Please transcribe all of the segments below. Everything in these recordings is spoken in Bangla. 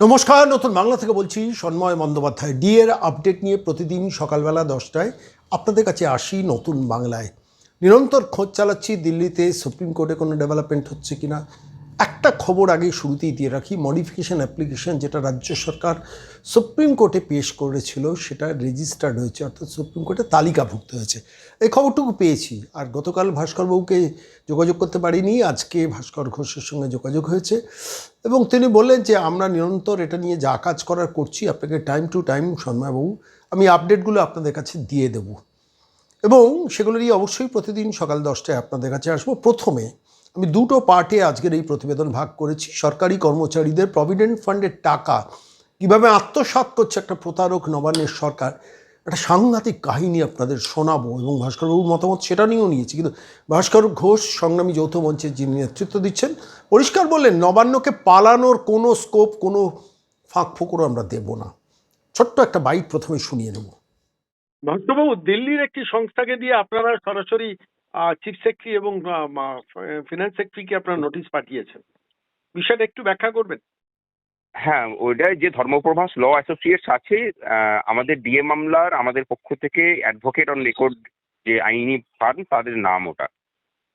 নমস্কার, নতুন বাংলা থেকে বলছি সন্ময় বন্দ্যোপাধ্যায়। ডিএর আপডেট নিয়ে প্রতিদিন সকালবেলা দশটায় আপনাদের কাছে আসি নতুন বাংলায়। নিরন্তর খোঁজ চালাচ্ছি দিল্লিতে সুপ্রিম কোর্টে কোনো ডেভেলপমেন্ট হচ্ছে কিনা একটা খবর আগে শুরুতেই দিয়ে রাখি মডিফিকেশন অ্যাপ্লিকেশন যেটা রাজ্য সরকার সুপ্রিম কোর্টে পেশ করেছিল, সেটা রেজিস্টার্ড হয়েছে, অর্থাৎ সুপ্রিম কোর্টে তালিকাভুক্ত হয়েছে। এই খবরটুকু পেয়েছি, আর গতকাল ভাস্করবাবুকে যোগাযোগ করতে পারিনি, আজকে ভাস্কর ঘোষের সঙ্গে যোগাযোগ হয়েছে, এবং তিনি বললেন যে আমরা নিরন্তর এটা নিয়ে যা কাজ করার করছি, আপনাকে টাইম টু টাইম সন্ময়বাবু আমি আপডেটগুলো আপনাদের কাছে দিয়ে দেব। এবং সেগুলো নিয়ে অবশ্যই প্রতিদিন সকাল দশটায় আপনাদের কাছে আসব। প্রথমে আমি দুটো পার্টে আজকের এই প্রতিবেদন ভাগ করেছি। সরকারি কর্মচারীদের প্রভিডেন্ট ফান্ডের টাকা কীভাবে আত্মসাৎ করছে একটা প্রতারক নবান্নের সরকার, একটা সাংঘাতিক কাহিনী আপনাদের শোনাবো এবং ভাস্করবাবুর মতামত সেটা নিয়েও নিয়েছি। কিন্তু ভাস্কর ঘোষ, সংগ্রামী যৌথ মঞ্চের যিনি নেতৃত্ব দিচ্ছেন, পরিষ্কার বললেন, নবান্নকে পালানোর কোনো স্কোপ কোনো ফাঁক ফোকরও আমরা দেব না। ছোট্ট একটা বাইট প্রথমে শুনিয়ে নেব। ভক্তবাবু দিল্লির একটি সংস্থাকে দিয়ে আপনারা সরাসরি চিফ সেক্রেটারি এবং ফিনান্স সেক্রেটারিকে আপনারা নোটিশ পাঠিয়েছেন। বিষয়টা একটু ব্যাখ্যা করবেন? হ্যাঁ ওইটাই যে ধর্মপ্রভাস ল অ্যাসোসিয়েটস আছে আমাদের ডিএ মামলার আমাদের পক্ষ থেকে অ্যাডভোকেট অন রেকর্ড যে আইনি ফার্ম তাদের নাম ওটা।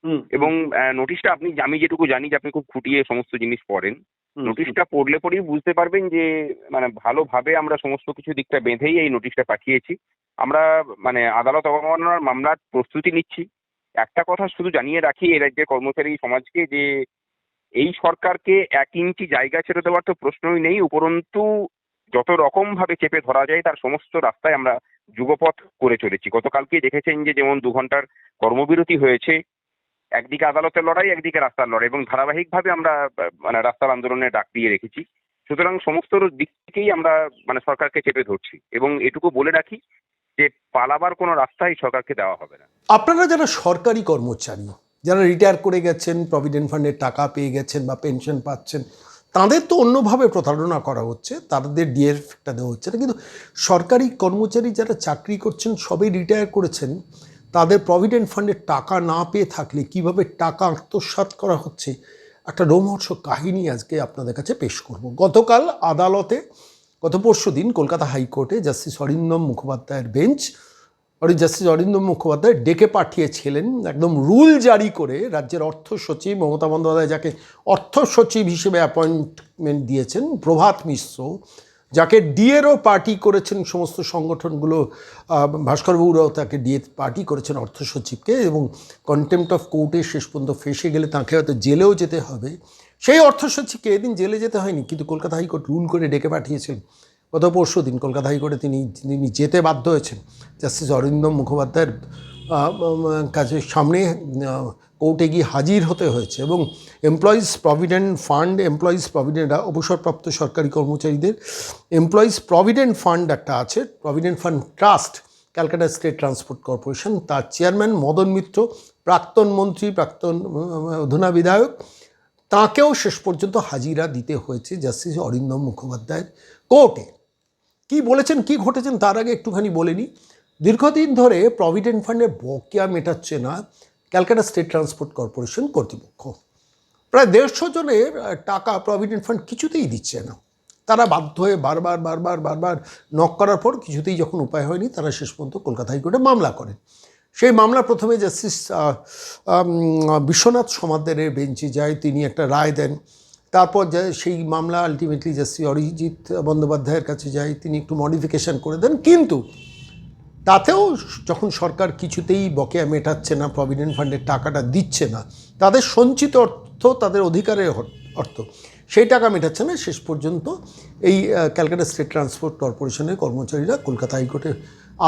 হুম। এবং নোটিশটা আপনি আমি যেটুকু জানি যে আপনি খুব খুঁটিয়ে সমস্ত জিনিস পড়েন। নোটিশটা পড়লে পরেই বুঝতে পারবেন যে মানে ভালোভাবে আমরা সমস্ত কিছু দিকটা বেঁধেই এই নোটিশটা পাঠিয়েছি। আমরা মানে আদালত অবমাননার মামলার প্রস্তুতি নিচ্ছি। একটা কথা শুধু জানিয়ে রাখি এ রাজ্যের কর্মচারী সমাজকে যে এই সরকারকে এক ইঞ্চি জায়গা ছেড়ে দেওয়ার তো প্রশ্নই নেই, উপরন্তু যত রকম ভাবে চেপে ধরা যায় তার সমস্ত রাস্তায় আমরা যুগপথ করে চলেছি। গতকালকে দেখেছেন যে যেমন দু ঘণ্টার কর্মবিরতি হয়েছে, একদিকে আদালতের লড়াই, একদিকে রাস্তার লড়াই এবং ধারাবাহিকভাবে আমরা মানে রাস্তার আন্দোলনের ডাক দিয়ে রেখেছি। সুতরাং সমস্ত দিক থেকেই আমরা মানে সরকারকে চেপে ধরছি এবং এটুকু বলে রাখি যে পালাবার কোনো রাস্তাই সরকারকে দেওয়া হবে না। আপনারা যারা সরকারি কর্মচারী, যারা রিটায়ার করে গেছেন প্রভিডেন্ট ফান্ডের টাকা পেয়ে গেছেন বা পেনশন পাচ্ছেন, তাদের তো অন্যভাবে প্রতারণা করা হচ্ছে, তাদের ডিএফটা দেওয়া হচ্ছে না। কিন্তু সরকারি কর্মচারী যারা চাকরি করছেন সবাই রিটায়ার করেছেন, তাদের প্রভিডেন্ট ফান্ডের টাকা না পেয়ে থাকলে কীভাবে টাকা আত্মসাৎ করা হচ্ছে? একটা রোমহর্ষক কাহিনী আজকে আপনাদের কাছে পেশ করব। গতকাল আদালতে গত পরশু দিন কলকাতা হাইকোর্টে জাস্টিস অরিন্দম মুখোপাধ্যায়ের বেঞ্চ, অরি, জাস্টিস অরিন্দম মুখোপাধ্যায় ডেকে পাঠিয়েছিলেন একদম রুল জারি করে রাজ্যের অর্থ সচিব মমতা বন্দ্যোপাধ্যায় যাকে অর্থ সচিব হিসেবে অ্যাপয়েন্টমেন্ট দিয়েছেন, প্রভাত মিশ্র, যাকে ডিএরও পার্টি করেছেন সমস্ত সংগঠনগুলো ভাস্করবাবুরাও তাকে ডিএ পার্টি করেছেন অর্থ সচিবকে এবং কন্টেম্পট অফ কোর্টে শেষ পর্যন্ত ফেসে গেলে তাকে হয়তো জেলেও যেতে হবে। সেই অর্থ সচিবকে এদিন জেলে যেতে হয়নি, কিন্তু কলকাতা হাইকোর্ট রুল করে ডেকে পাঠিয়েছিলেন গত পরশু দিন কলকাতা হাইকোর্টে তিনি তিনি যেতে বাধ্য হয়েছেন। জাস্টিস অরিন্দম মুখোপাধ্যায়ের কাছে সামনে কোর্টে গিয়ে হাজির হতে হয়েছে এবং employees provident fund employees provident অবসরপ্রাপ্ত সরকারি কর্মচারীদের এমপ্লয়িজ প্রভিডেন্ট ফান্ড একটা আছে provident fund trust Calcutta state transport corporation তার চেয়ারম্যান মদন মিত্র, প্রাক্তন মন্ত্রী, প্রাক্তন অধুনা বিধায়ক। তাকেও শেষ পর্যন্ত হাজিরা দিতে হয়েছে জাস্টিস অরিন্দম মুখোপাধ্যায়ের কোর্টে। কি বলেছেন, কি ঘটেছেন তার আগে একটুখানি বলে নিই। দীর্ঘদিন ধরে প্রভিডেন্ট ফান্ডের বকেয়া মেটাচ্ছে না ক্যালকাটা স্টেট ট্রান্সপোর্ট কর্পোরেশন কর্তৃপক্ষ। প্রায় দেড়শো জনের টাকা প্রভিডেন্ট ফান্ড কিছুতেই দিচ্ছে না। তারা বাধ্য হয়ে বারবার বারবার বারবার নক করার পর কিছুতেই যখন উপায় হয়নি, তারা শেষ পর্যন্ত কলকাতা হাইকোর্টে মামলা করেন। সেই মামলা প্রথমে জাস্টিস বিশ্বনাথ সমাদ্দারের বেঞ্চে যায়, তিনি একটা রায় দেন। তারপর সেই মামলা আলটিমেটলি জাস্টিস অরিজিৎ বন্দ্যোপাধ্যায়ের কাছে যায়, তিনি একটু মডিফিকেশান করে দেন। কিন্তু তাতেও যখন সরকার কিছুতেই বকেয়া মেটাচ্ছে না প্রভিডেন্ট ফান্ডের টাকাটা দিচ্ছে না, তাদের সঞ্চিত অর্থ তাদের অধিকারের অর্থ। সেই টাকা মেটাচ্ছে না, শেষ পর্যন্ত এই ক্যালকাটা স্টেট ট্রান্সপোর্ট কর্পোরেশনের কর্মচারীরা কলকাতা হাইকোর্টে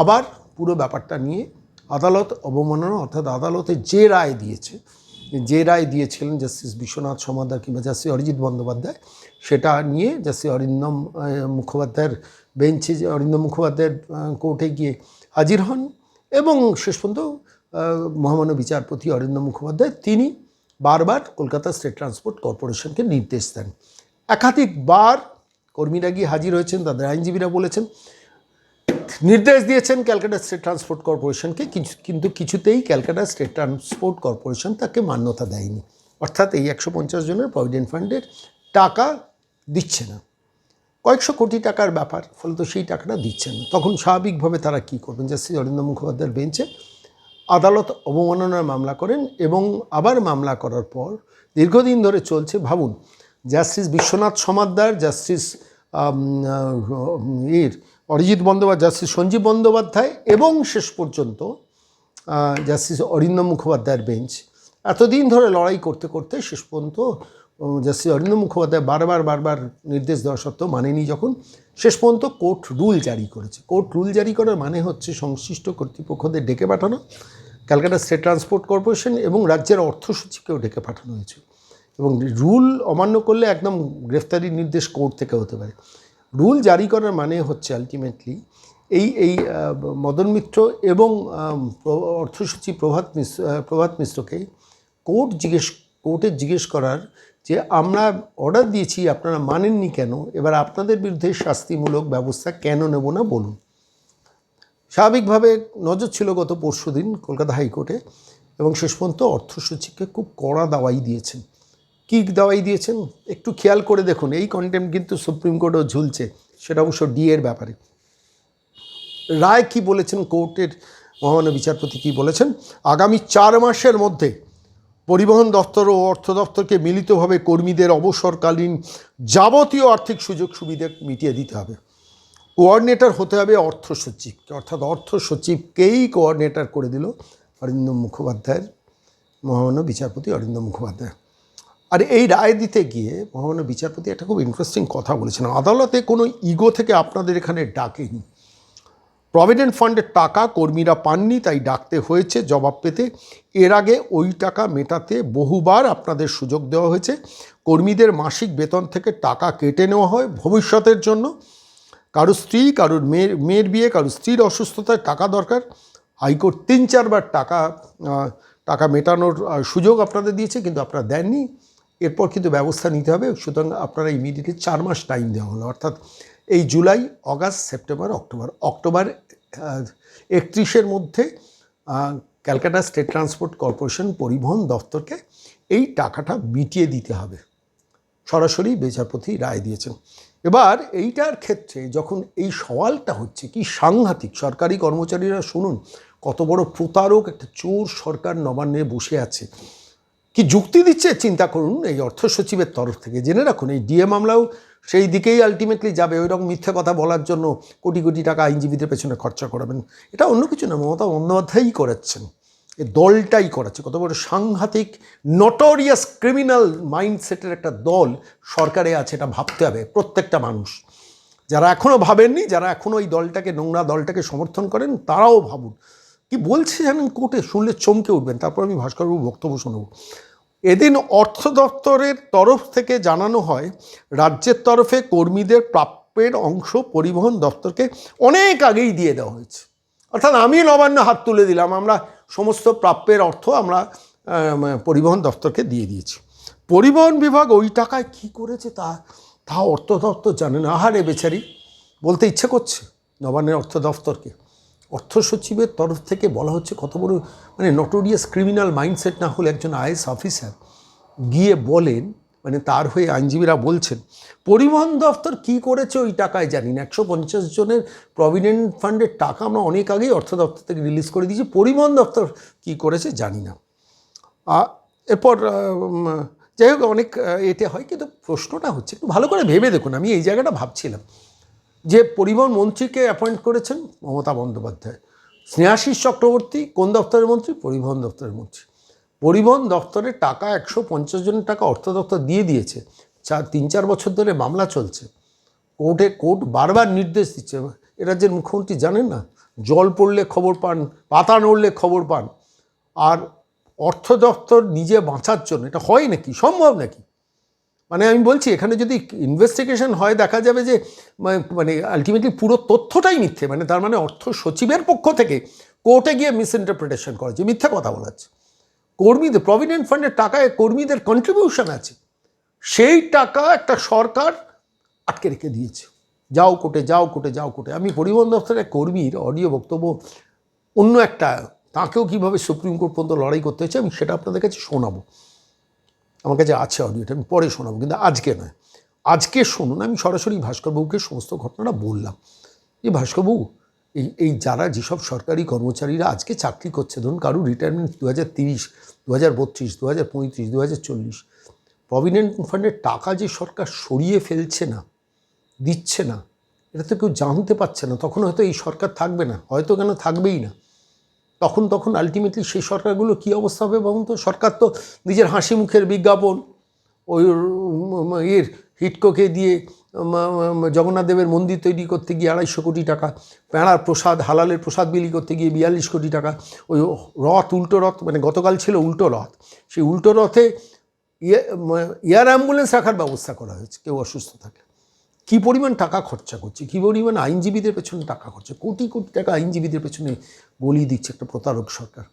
আবার পুরো ব্যাপারটা নিয়ে আদালত অবমাননা, অর্থাৎ আদালতে যে রায় দিয়েছে, যে রায় দিয়েছিলেন জাস্টিস বিশ্বনাথ সমাদার কিংবা জাস্টিস অরিজিৎ বন্দ্যোপাধ্যায়, সেটা নিয়ে জাস্টিস অরিন্দম মুখোপাধ্যায়ের বেঞ্চে যে অরিন্দম মুখোপাধ্যায়ের কোর্টে গিয়ে হাজির হন এবং শেষ পর্যন্ত মহামান্য বিচারপতি অরিন্দম মুখোপাধ্যায় তিনি বারবার কলকাতা স্টেট ট্রান্সপোর্ট কর্পোরেশনকে নির্দেশ দেন। একাধিকবার কর্মীরা গিয়ে হাজির হয়েছেন, তাদের আইনজীবীরা বলেছেন নির্দেশ দিয়েছেন ক্যালকাটা স্টেট ট্রান্সপোর্ট কর্পোরেশনকে কিন্তু কিছুতেই ক্যালকাটা স্টেট ট্রান্সপোর্ট কর্পোরেশন তাকে মান্যতা দেয়নি। অর্থাৎ এই একশো পঞ্চাশ জনের প্রভিডেন্ট ফান্ডের টাকা দিচ্ছে না। কয়েকশো কোটি টাকার ব্যাপার ফলে তো সেই টাকাটা দিচ্ছেন না। তখন স্বাভাবিকভাবে তারা কী করবেন? জাস্টিস অরিন্দ্র মুখোপাধ্যায়ের বেঞ্চে আদালত অবমাননার মামলা করেন এবং আবার মামলা করার পর দীর্ঘদিন ধরে চলছে, ভাবুন, জাস্টিস বিশ্বনাথ সমাদ্দার, জাস্টিস এর অরিজিৎ বন্দ্যোপাধ্যায় জাস্টিস সঞ্জীব বন্দ্যোপাধ্যায় এবং শেষ পর্যন্ত জাস্টিস অরিন্দম মুখোপাধ্যায়ের বেঞ্চ। এতদিন ধরে লড়াই করতে করতে শেষ পর্যন্ত জাস্টিস অরিন্দম মুখোপাধ্যায় বারবার বারবার নির্দেশ দেওয়া সত্ত্বেও মানেনি যখন। শেষ পর্যন্ত কোর্ট রুল জারি করেছে। কোর্ট রুল জারি করার মানে হচ্ছে সংশ্লিষ্ট কর্তৃপক্ষদের ডেকে পাঠানো, ক্যালকাটা স্টেট ট্রান্সপোর্ট কর্পোরেশন এবং রাজ্যের অর্থ সচিবকেও ডেকে পাঠানো হয়েছে। এবং রুল অমান্য করলে একদম গ্রেফতারির নির্দেশ কোর্ট থেকে হতে পারে। রুল জারি করার মানে হচ্ছে আলটিমেটলি এই এই মদন মিত্র এবং আম, প্র- অর্থ প্রভাত মিশ্র প্রভাত মিশ্রকে কোর্ট জিজ্ঞেস কোর্টে জিজ্ঞেস করার যে আমরা অর্ডার দিয়েছি আপনারা মানেননি কেন? এবার আপনাদের বিরুদ্ধে শাস্তিমূলক ব্যবস্থা কেন নেব না বলুন। স্বাভাবিকভাবে নজর ছিল গত পরশু দিন কলকাতা হাইকোর্টে এবং শেষ পর্যন্ত অর্থ সচিবকে খুব কড়া দাওয়াই দিয়েছেন। কী দাওয়াই দিয়েছেন। একটু খেয়াল করে দেখুন, এই কন্টেম্প কিন্তু সুপ্রিম কোর্টও ঝুলছে, সেটা অবশ্য ডি এর ব্যাপারে। রায় কি বলেছেন, কোর্টের মহামান্য বিচারপতি কি বলেছেন? আগামী চার মাসের মধ্যে পরিবহন দপ্তর ও অর্থ দপ্তরকে মিলিতভাবে কর্মীদের অবসরকালীন যাবতীয় আর্থিক সুযোগ সুবিধা মিটিয়ে দিতে হবে। কোঅর্ডিনেটর হতে হবে অর্থ সচিবকে, অর্থাৎ অর্থ সচিবকেই কোঅর্ডিনেটর করে দিল অরিন্দম মুখোপাধ্যায়ের মহামান্য বিচারপতি অরিন্দম মুখোপাধ্যায়। আর এই রায় দিতে গিয়ে মহামান্য বিচারপতি একটা খুব ইন্টারেস্টিং কথা বলেছেন। আদালতে কোনো ইগো থেকে আপনাদের এখানে ডাকেনি। প্রভিডেন্ট ফান্ডের টাকা কর্মীরা পাননি, তাই ডাকতে হয়েছে জবাব পেতে। এর আগে ওই টাকা মেটাতে বহুবার আপনাদের সুযোগ দেওয়া হয়েছে। কর্মীদের মাসিক বেতন থেকে টাকা কেটে নেওয়া হয় ভবিষ্যতের জন্য। কারও স্ত্রী, কারোর মেয়ের মেয়ের বিয়ে, কারোর স্ত্রীর অসুস্থতায় টাকা দরকার। হাইকোর্ট তিন চারবার টাকা টাকা মেটানোর সুযোগ আপনাদের দিয়েছে, কিন্তু আপনারা দেননি। এরপর কিন্তু ব্যবস্থা নিতে হবে, সুতরাং আপনারা ইমিডিয়েটলি চার মাস টাইম দেওয়া হলো। অর্থাৎ এই July, August, September, October October একত্রিশের মধ্যে ক্যালকাটা স্টেট ট্রান্সপোর্ট কর্পোরেশন পরিবহন দপ্তরকে এই টাকাটা মিটিয়ে দিতে হবে। সরাসরি বিচারপতি রায় দিয়েছেন। এবার এইটার ক্ষেত্রে যখন এই সওয়ালটা হচ্ছে, কি সাংঘাতিক, সরকারি কর্মচারীরা শুনুন, কত বড় প্রতারক একটা চোর সরকার নবান্নে বসে আছে। কি যুক্তি দিচ্ছে? চিন্তা করুন, এই অর্থ সচিবের তরফ থেকে। জেনে রাখুন, এই ডিএ মামলাও সেই দিকেই আলটিমেটলি যাবে। ওই রকম মিথ্যে কথা বলার জন্য কোটি কোটি টাকা আইনজীবীদের পেছনে খরচা করাবেন। এটা অন্য কিছু না, মমতা বন্দ্যোপাধ্যায়ই করাচ্ছেন এ দলটাই করাচ্ছে কত বড় সাংঘাতিক নটোরিয়াস ক্রিমিনাল মাইন্ডসেটের একটা দল সরকারে আছে, এটা ভাবতে হবে প্রত্যেকটা মানুষ। যারা এখনও ভাবেননি, যারা এখনও এই দলটাকে, নোংরা দলটাকে সমর্থন করেন, তারাও ভাবুন। কি বলছে জানেন কোর্টে? শুনলে চমকে উঠবেন। তারপর আমি ভাস্করবাবু বক্তব্য শুনব। এদিন অর্থ দপ্তরের তরফ থেকে জানানো হয়, রাজ্যের তরফে কর্মীদের প্রাপ্যের অংশ পরিবহন দপ্তরকে অনেক আগেই দিয়ে দেওয়া হয়েছে। অর্থাৎ আমি নবান্ন হাত তুলে দিলাম, আমরা সমস্ত প্রাপ্যের অর্থ আমরা পরিবহন দপ্তরকে দিয়ে দিয়েছি। পরিবহন বিভাগ ওই টাকায় কি করেছে তা তা অর্থ দপ্তর জানে না। আহারে বেচারি, বলতে ইচ্ছে করছে নবান্নের অর্থ দপ্তরকে। অর্থ সচিবের তরফ থেকে বলা হচ্ছে, কত বড় মানে নটোরিয়াস ক্রিমিনাল মাইন্ডসেট না হলে একজন আইএস অফিসার গিয়ে বলেন মানে তার হয়ে আইনজীবীরা বলছেন, পরিবহন দপ্তর কি করেছে ওই টাকায় জানি না, একশো পঞ্চাশ জনের প্রভিডেন্ট ফান্ডের টাকা আমরা অনেক আগেই অর্থ দপ্তর থেকে রিলিজ করে দিয়েছি, পরিবহন দপ্তর কি করেছে জানি না। এরপর যাই হোক, অনেক এতে হয়, কিন্তু প্রশ্নটা হচ্ছে, একটু ভালো করে ভেবে দেখুন, আমি এই জায়গাটা ভাবছিলাম। যে পরিবহন মন্ত্রীকে অ্যাপয়েন্ট করেছেন মমতা বন্দ্যোপাধ্যায়। স্নেহাশিস চক্রবর্তী, কোন দপ্তরের মন্ত্রী? পরিবহন দপ্তরের মন্ত্রী। পরিবহন দপ্তরের টাকা একশো পঞ্চাশ জনের টাকা অর্থ দপ্তর দিয়ে দিয়েছে। চার, তিন, চার বছর ধরে মামলা চলছে। কোর্টে কোর্ট বারবার নির্দেশ দিচ্ছে। রাজ্যের মুখ্যমন্ত্রী জানেন না? জল পড়লে খবর পান, পাতা নড়লে খবর পান। আর অর্থ দপ্তর নিজে বাঁচার জন্য, এটা হয় নাকি? সম্ভব নাকি? মানে আমি বলছি, এখানে যদি ইনভেস্টিগেশন হয়, দেখা যাবে যে মানে আলটিমেটলি পুরো তথ্যটাই মিথ্যে। মানে তার মানে অর্থ সচিবের পক্ষ থেকে কোর্টে গিয়ে মিসইন্টারপ্রিটেশন করা হচ্ছে মিথ্যা কথা বলা হচ্ছে। কর্মীদের প্রভিডেন্ট ফান্ডের টাকায় কর্মীদের কন্ট্রিবিউশন আছে। সেই টাকা একটা সরকার আটকে রেখে দিয়েছে। যাও কোর্টে যাও কোর্টে যাও কোর্টে। আমি পরিবহন দপ্তরের কর্মীর অডিও বক্তব্য অন্য একটা, তাকেও কীভাবে সুপ্রিম কোর্ট পর্যন্ত লড়াই করতে হয়েছে, আমি সেটা আপনাদের কাছে শোনাবো। আমার কাছে আছে অডিওটা আমি পরে শোনাবো, কিন্তু আজকে নয়। আজকে শুনুন, আমি সরাসরি ভাস্করবাবুকে সমস্ত ঘটনাটা বললাম। যে ভাস্করবাবু, এই এই যারা যেসব সরকারি কর্মচারীরা আজকে চাকরি করছে, ধরুন কারুর রিটায়ারমেন্ট দু হাজার তিরিশ দু হাজার বত্রিশ দু হাজার পঁয়ত্রিশ দু হাজার চল্লিশ প্রভিডেন্ট ফান্ডের টাকা যে সরকার সরিয়ে ফেলছে না, দিচ্ছে না, এটা তো কেউ জানতে পারছে না, তখন হয়তো এই সরকার থাকবে না, হয়তো কেন থাকবেই না। তখন তখন আলটিমেটলি সেই সরকারগুলো কী অবস্থা হবে বলুন তো? সরকার তো নিজের হাসি মুখের বিজ্ঞাপন, ওই ইয়ের হিটকোকে দিয়ে জগন্নাথ দেবের মন্দির তৈরি করতে গিয়ে আড়াইশো কোটি টাকা, পেঁড়ার প্রসাদ, হালালের প্রসাদ বিলি করতে গিয়ে বিয়াল্লিশ কোটি টাকা, ওই রথ, উল্টো রথ মানে গতকাল ছিল উল্টো রথ। সেই উল্টো রথে ইয়ে এয়ার অ্যাম্বুলেন্স রাখার ব্যবস্থা করা হয়েছে, কেউ অসুস্থ থাকলে। কী পরিমাণ টাকা খরচা করছে? কী পরিমাণ আইনজীবীদের পেছনে টাকা খরচা? কোটি কোটি টাকা আইনজীবীদের পেছনে গলিয়ে দিচ্ছে একটা প্রতারক সরকার।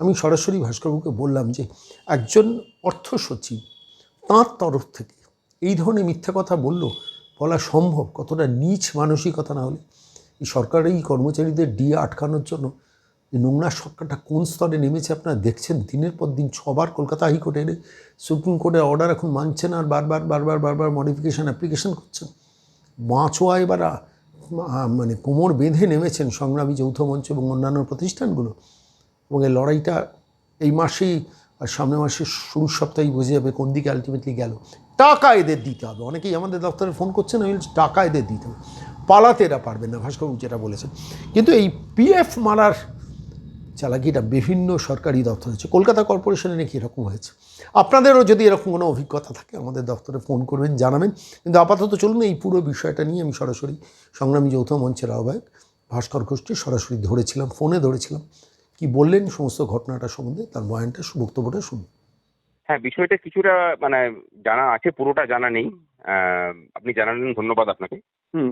আমি সরাসরি ভাস্করবাবুকে বললাম যে, একজন অর্থ সচিব তাঁর তরফ থেকে এই ধরনের মিথ্যা কথা বলল, বলা সম্ভব, কতটা নিচ মানসিকতা না হলে। এই সরকার এই কর্মচারীদের ডিএ আটকানোর জন্য নোংরা সরকারটা কোন স্তরে নেমেছে আপনারা দেখছেন? দিনের পর দিন ছবার কলকাতা হাইকোর্টে এনে সুপ্রিম কোর্টের অর্ডার এখন মানছেন আর বারবার বারবার বারবার মডিফিকেশন অ্যাপ্লিকেশান করছেন। বাঁচোয়া এবার মানে কোমর বেঁধে নেমেছেন সংগ্রামী যৌথ মঞ্চ এবং অন্যান্য প্রতিষ্ঠানগুলো। এবং এই লড়াইটা এই মাসেই আর সামনের মাসের শুরুর সপ্তাহেই বুঝে যাবে কোন দিকে আলটিমেটলি গেল। টাকা এদের দিতে হবে। অনেকেই আমাদের দপ্তরে ফোন করছেন, আমি টাকা এদের দিতে হবে। পালাতে এরা পারবে না ভাস্করবাবু যেটা বলেছেন। কিন্তু এই পিএফ মারার চালাকিটা বিভিন্ন সরকারি দপ্তর হচ্ছে কলকাতা কর্পোরেশনে নাকি এরকম হয়েছে। আপনাদেরও যদি এরকম কোনো অভিজ্ঞতা থাকে আমাদের দপ্তরে ফোন করবেন জানাবেন। কিন্তু আপাতত চলুন এই পুরো বিষয়টা নিয়ে আমি সরাসরি সংগ্রামী যৌথ মঞ্চের আহ্বায়ক ভাস্কর ঘোষকে সরাসরি ধরেছিলাম ফোনে ধরেছিলাম। কি বললেন সমস্ত ঘটনাটা সম্বন্ধে তার বয়ানটা বক্তব্যটা শুনুন। হ্যাঁ বিষয়টা কিছুটা মানে জানা আছে পুরোটা জানা নেই। আপনি জানালেন ধন্যবাদ আপনাকে। হুম।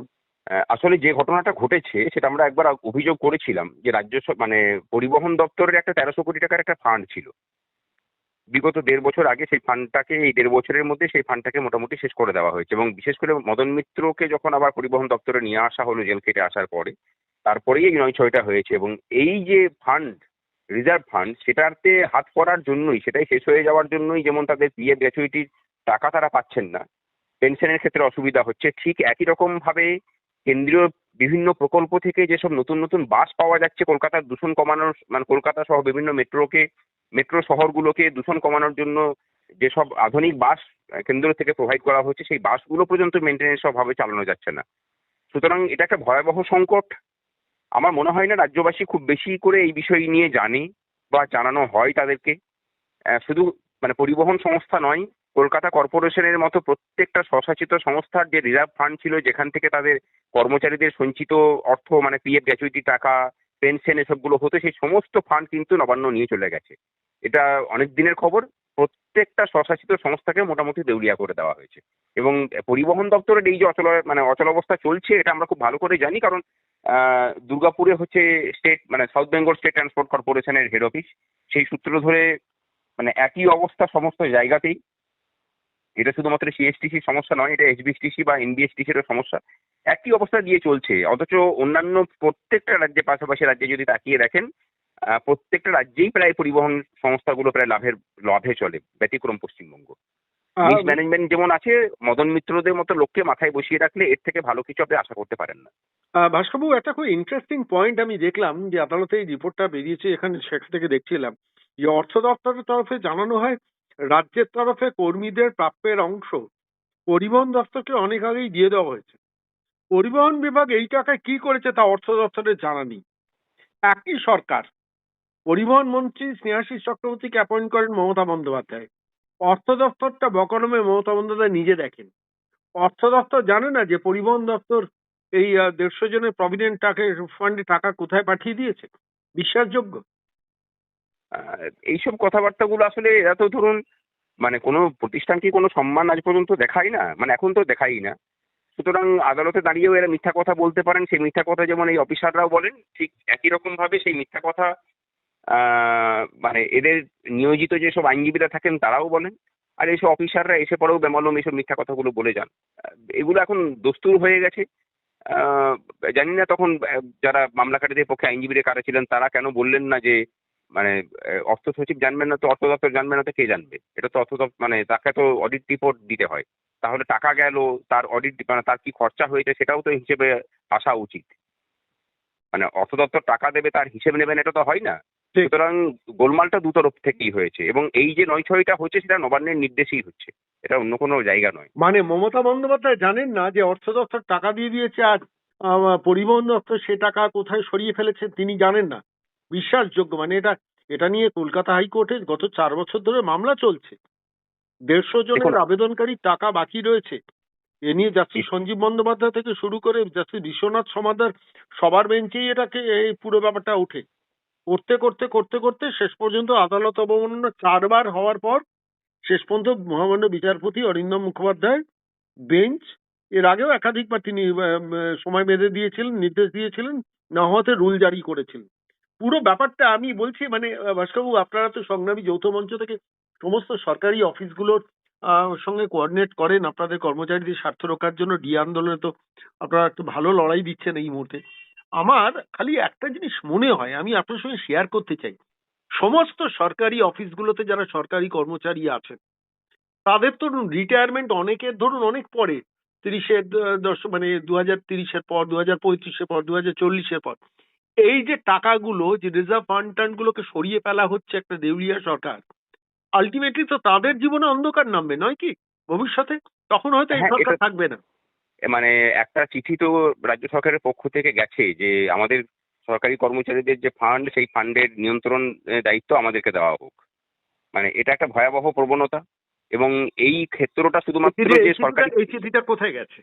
আসলে যে ঘটনাটা ঘটেছে সেটা আমরা একবার অভিযোগ করেছিলাম যে রাজ্য মানে পরিবহন দপ্তরের একটা তেরোশো কোটি টাকার একটা ফান্ড ছিল। বিগত দেড় বছর আগে সেই ফান্ডটাকে এই দেড় বছরের মধ্যে সেই ফান্ডটাকে মোটামুটি শেষ করে দেওয়া হয়েছে এবং বিশেষ করে মদন মিত্রকে যখন আবার পরিবহন দপ্তরে নিয়ে আসা হলো জেল কেটে আসার পরে, তারপরেই এই নয় ছয়টা হয়েছে এবং এই যে ফান্ড রিজার্ভ ফান্ড সেটাতে হাত পড়ার জন্যই, সেটাই শেষ হয়ে যাওয়ার জন্যই যেমন তাদের পিএফ গ্র্যাচুইটির টাকা তারা পাচ্ছেন না পেনশনের ক্ষেত্রে অসুবিধা হচ্ছে, ঠিক একই রকম ভাবে কেন্দ্রীয় বিভিন্ন প্রকল্প থেকে যেসব নতুন নতুন বাস পাওয়া যাচ্ছে, কলকাতার দূষণ কমানোর মানে কলকাতা সহ বিভিন্ন মেট্রোকে, মেট্রো শহরগুলোকে দূষণ কমানোর জন্য যেসব আধুনিক বাস কেন্দ্র থেকে প্রোভাইড করা হচ্ছে, সেই বাসগুলো পর্যন্ত মেনটেন্যান্স ভাবে চালানো যাচ্ছে না। সুতরাং এটা একটা ভয়াবহ সংকট। আমার মনে হয় না রাজ্যবাসী খুব বেশি করে এই বিষয় নিয়ে জানে বা জানানো হয় তাদেরকে। শুধু মানে পরিবহন সংস্থা নয় কলকাতা কর্পোরেশনের মতো প্রত্যেকটা স্বশাসিত সংস্থার যে রিজার্ভ ফান্ড ছিল, যেখান থেকে তাদের কর্মচারীদের সঞ্চিত অর্থ মানে পিএফ গ্র্যাচুইটি টাকা, পেনশন এসবগুলো হতো, সেই সমস্ত ফান্ড কিন্তু নবান্ন নিয়ে চলে গেছে। এটা অনেক দিনের খবর। প্রত্যেকটা স্বশাসিত সংস্থাকে মোটামুটি দেউলিয়া করে দেওয়া হয়েছে। এবং পরিবহন দপ্তরের এই যে অচল মানে অচল অবস্থা চলছে, এটা আমরা খুব ভালো করে জানি, কারণ দুর্গাপুরে হচ্ছে স্টেট মানে সাউথ বেঙ্গল স্টেট ট্রান্সপোর্ট কর্পোরেশনের হেড অফিস সেই সূত্র ধরে মানে একই অবস্থা সমস্ত জায়গাতেই। এটা শুধুমাত্র সিএসটিসির সমস্যা নয় এটা এইচবিএসটিসি বা এনবিএসটিসিরও সমস্যা। একই অবস্থা দিয়ে চলছে অথচ অন্যান্য প্রত্যেকটা রাজ্যে পাশাপাশি রাজ্যে যদি তাকিয়ে দেখেন প্রত্যেকটা রাজ্যেই প্রায় পরিবহন সংস্থাগুলো প্রায় লাভের লাভে চলে ব্যতিক্রম পশ্চিমবঙ্গ। মিস ম্যানেজমেন্ট যেমন আছে মদন মিত্রদের মতো লোককে মাথায় বসিয়ে রাখলে এর থেকে ভালো কিছু আপনি আশা করতে পারেন না। ভাস্করবাবু একটা খুব ইন্টারেস্টিং পয়েন্ট আমি দেখলাম যে আদালতে এই রিপোর্টটা বেরিয়েছে এখানে সেখান থেকে দেখছিলাম। যে অর্থ দপ্তরের তরফে জানানো হয় রাজ্যের তরফে কর্মীদের প্রাপ্যের অংশ পরিবহন দপ্তরকে অনেক আগেই দিয়ে দেওয়া হয়েছে। পরিবহন বিভাগ এই টাকায় কি করেছে তা অর্থ দপ্তরের জানা নেই। একই সরকার পরিবহন মন্ত্রী স্নেহাশিস চক্রবর্তীকে অ্যাপয়েন্ট করেন মমতা বন্দ্যোপাধ্যায়। অর্থ দপ্তরটা বকরমে মমতা বন্দ্যোপাধ্যায় নিজে দেখেন। অর্থ দপ্তর জানে না যে পরিবহন দপ্তর এই দেড়শো জনের প্রভিডেন্ট টাকা ফান্ডে টাকা কোথায় পাঠিয়ে দিয়েছে। বিশ্বাসযোগ্য। এইসব কথাবার্তাগুলো আসলে এরা তো ধরুন মানে কোনো প্রতিষ্ঠানকে কোনো সম্মান আজ পর্যন্ত দেখায় না মানে এখন তো দেখাই না। সুতরাং আদালতে দাঁড়িয়েও এরা মিথ্যা কথা বলতে পারেন, সেই মিথ্যা কথা যেমন এই অফিসাররাও বলেন, ঠিক একই রকম ভাবে সেই মিথ্যা কথা মানে এদের নিয়োজিত যেসব আইনজীবীরা থাকেন তারাও বলেন, আর এইসব অফিসাররা এসে পরেও বেমালুম এইসব মিথ্যা কথাগুলো বলে যান। এগুলো এখন দস্তুর হয়ে গেছে। জানি না তখন যারা মামলাকারীদের পক্ষে আইনজীবীরা কারা ছিলেন, তারা কেন বললেন না যে মানে অর্থ সচিব জানবেন না তো অর্থ দপ্তর জানবে না তো কে জানবে? এটা তো অর্থ দপ্তর মানে তাকে তো অডিট রিপোর্ট দিতে হয়। তাহলে টাকা গেল তার অডিট মানে তার কি খরচা হয়েছে সেটাও তো হিসেবে আসা উচিত। মানে অর্থ দপ্তর টাকা দেবে তার হিসেব নেবেন এটা তো হয় না। সুতরাং গোলমালটা দু তরফ থেকেই হয়েছে এবং এই যে নয় ছয়টা হচ্ছে সেটা নবান্নের নির্দেশেই হচ্ছে। এটা অন্য কোনো জায়গা নয়। মানে মমতা বন্দ্যোপাধ্যায় জানেন না যে অর্থ দপ্তর টাকা দিয়ে দিয়েছে আর পরিবহন দপ্তর সে টাকা কোথায় সরিয়ে ফেলেছে তিনি জানেন না? বিশ্বাসযোগ্য মানে এটা এটা নিয়ে কলকাতা হাইকোর্টে গত চার বছর ধরে মামলা চলছে। দেড়শো জনের আবেদনকারী টাকা বাকি রয়েছে। এ নিয়ে জাস্টিস সঞ্জীব বন্দ্যোপাধ্যায় থেকে শুরু করে জাস্টিস বিশ্বনাথ সমাদার সবার বেঞ্চেই এটাকে এই পুরো ব্যাপারটা ওঠে। করতে করতে করতে করতে শেষ পর্যন্ত আদালত অবমাননা চারবার হওয়ার পর শেষ পর্যন্ত মহামান্য বিচারপতি অরিন্দম মুখোপাধ্যায় বেঞ্চ এর আগেও একাধিকবার তিনি সময় বেঁধে দিয়েছিলেন নির্দেশ দিয়েছিলেন না হওয়াতে রুল জারি করেছিলেন। পুরো ব্যাপারটা আমি বলছি মানে ভাস্করবাবু, আপনারা তো সংগ্রামী যৌথ মঞ্চ থেকে সমস্ত সরকারি অফিসগুলোর সঙ্গে কোঅর্ডিনেট করেন। আপনাদের কর্মচারীদের স্বার্থ রক্ষার জন্য ডি আন্দোলনে তো আপনারা একটু ভালো লড়াই দিচ্ছেন এই মুহূর্তে। আমার খালি একটা জিনিস মনে হয়, আমি আপনার সঙ্গে শেয়ার করতে চাই। সমস্ত সরকারি অফিসগুলোতে যারা সরকারি কর্মচারী আছেন, তাদের তো রিটায়ারমেন্ট অনেকের ধরুন অনেক পরে, তিরিশের দশ মানে দু হাজার তিরিশের পর দু হাজার পঁয়ত্রিশের পর দু হাজার চল্লিশের পর। এই যে টাকাগুলো যে রিজার্ভ ফান্ড টান্ড গুলোকে সরিয়ে ফেলা হচ্ছে একটা দেউলিয়া সরকার আলটিমেটলি তো তাদের জীবনে অন্ধকার নামবে নয় কি? ভবিষ্যতে? তখন হয়তো এই হ্যাঁ, সরকার থাকবে না। মানে একটা চিঠি তো রাজ্য সরকারের পক্ষ থেকে গেছে যে আমাদের সরকারি কর্মচারীদের যে ফান্ড সেই ফান্ডের নিয়ন্ত্রণ দায়িত্ব আমাদেরকে দেওয়া হোক। মানে এটা একটা ভয়াবহ প্রবণতা এবং এই ক্ষেত্রটা শুধুমাত্র যে সরকারি এই চিঠিটা কোথায় গেছে?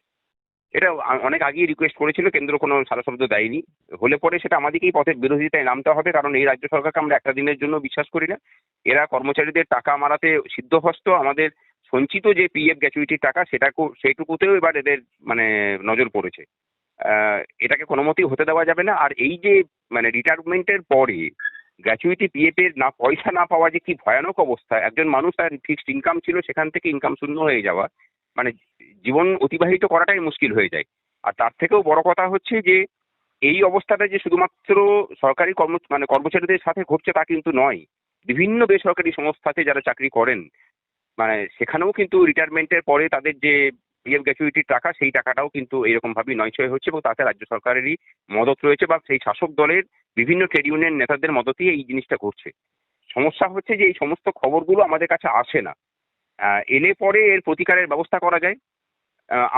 এটা অনেক আগেই রিকোয়েস্ট করেছিল, কেন্দ্র কোনো সারা শব্দ দেয়নি। হলে পরে সেটা আমাদেরকেই পথের বিরোধিতায় নামতে হবে, কারণ এই রাজ্য সরকারকে আমরা একটা দিনের জন্য বিশ্বাস করি না। এরা কর্মচারীদের টাকা মারাতে সিদ্ধহস্ত, আমাদের সঞ্চিত যে পিএফ গ্র্যাচুইটির টাকা, সেটাকেও, সেইটুকুতেও এবার এদের মানে নজর পড়েছে। এটাকে কোনো মতেই হতে দেওয়া যাবে না। আর এই যে মানে রিটায়ারমেন্টের পরে গ্র্যাচুইটি পিএফ এর না, পয়সা না পাওয়া যে কি ভয়ানক অবস্থা। একজন মানুষ তার ফিক্সড ইনকাম ছিল, সেখান থেকে ইনকাম শূন্য হয়ে যাওয়া। মানে জীবন অতিবাহিত করাটাই মুশকিল হয়ে যায়। আর তার থেকেও বড় কথা হচ্ছে যে, এই অবস্থাটা যে শুধুমাত্র সরকারি কর্ম মানে কর্মচারীদের সাথে ঘটছে তা কিন্তু নয়। বিভিন্ন বেসরকারি সংস্থাতে যারা চাকরি করেন মানে সেখানেও কিন্তু রিটায়ারমেন্টের পরে তাদের যে পিএফ গ্র্যাচুইটির টাকা, সেই টাকাটাও কিন্তু এরকম নয় ছয় হচ্ছে এবং তাতে রাজ্য সরকারেরই মদত রয়েছে বা সেই শাসক দলের বিভিন্ন ট্রেড ইউনিয়ন নেতাদের মদতেই এই জিনিসটা ঘটছে। সমস্যা হচ্ছে যে এই সমস্ত খবরগুলো আমাদের কাছে আসে না। এলে পরে এর প্রতিকারের ব্যবস্থা করা যায়।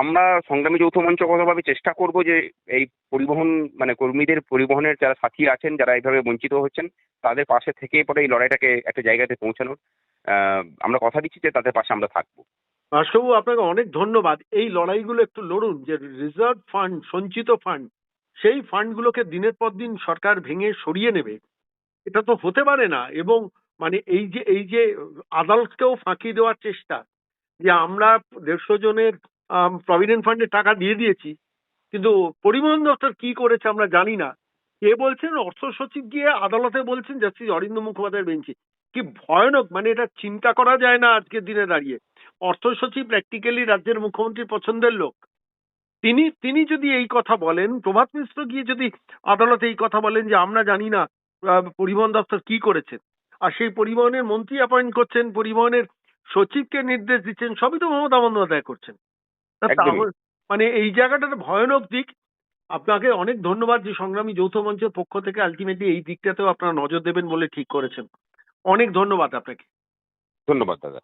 আমরা সংগ্রামী যৌথ মঞ্চ মঞ্চগতভাবে চেষ্টা করব যে এই পরিবহন মানে কর্মীদের পরিবহনের যারা সাথী আছেন, যারা এইভাবে বঞ্চিত হচ্ছেন, তাদের পাশে থেকে পরে এই লড়াইটাকে একটা জায়গাতে পৌঁছানোর আমরা কথা দিচ্ছি যে তাদের পাশে আমরা থাকব। ভাস্করবাবু আপনাকে অনেক ধন্যবাদ। এই লড়াইগুলো একটু লড়ুন, যে রিজার্ভ ফান্ড, সঞ্চিত ফান্ড, সেই ফান্ডগুলোকে দিনের পর দিন সরকার ভেঙে সরিয়ে নেবে। এটা তো হতে পারে না, এবং মানে এই যে এই যে আদালতকেও ফাঁকি দেওয়ার চেষ্টা, যে আমরা দেড়শো জনের প্রভিডেন্ট ফান্ডে টাকা দিয়ে দিয়েছি, কিন্তু পরিবহন দপ্তর কি করেছে আমরা জানি না। কে বলছেন? অর্থ সচিব গিয়ে আদালতে বলছেন জাস্টিস অরিন্দ মুখোপাধ্যায়ের বেঞ্চে। কি ভয়ানক মানে এটা চিন্তা করা যায় না আজকের দিনে দাঁড়িয়ে। অর্থ সচিব প্র্যাকটিক্যালি রাজ্যের মুখ্যমন্ত্রীর পছন্দের লোক। তিনি তিনি যদি এই কথা বলেন, প্রভাত মিশ্র গিয়ে যদি আদালতে এই কথা বলেন যে আমরা জানি না পরিবহন দপ্তর কি করেছেন। আর সেই পরিবহনের মন্ত্রী অ্যাপয়েন্ট করছেন পরিবহনের সচিবকে নির্দেশ দিচ্ছেন সবই তো মমতা বন্দ্যোপাধ্যায় করছেন। মানে এই জায়গাটা একটা ভয়ানক দিক। আপনাকে অনেক ধন্যবাদ যে সংগ্রামী যৌথ মঞ্চের পক্ষ থেকে আলটিমেটলি এই দিকটাতেও আপনারা নজর দেবেন বলে ঠিক করেছেন। অনেক ধন্যবাদ আপনাকে। ধন্যবাদ দাদা।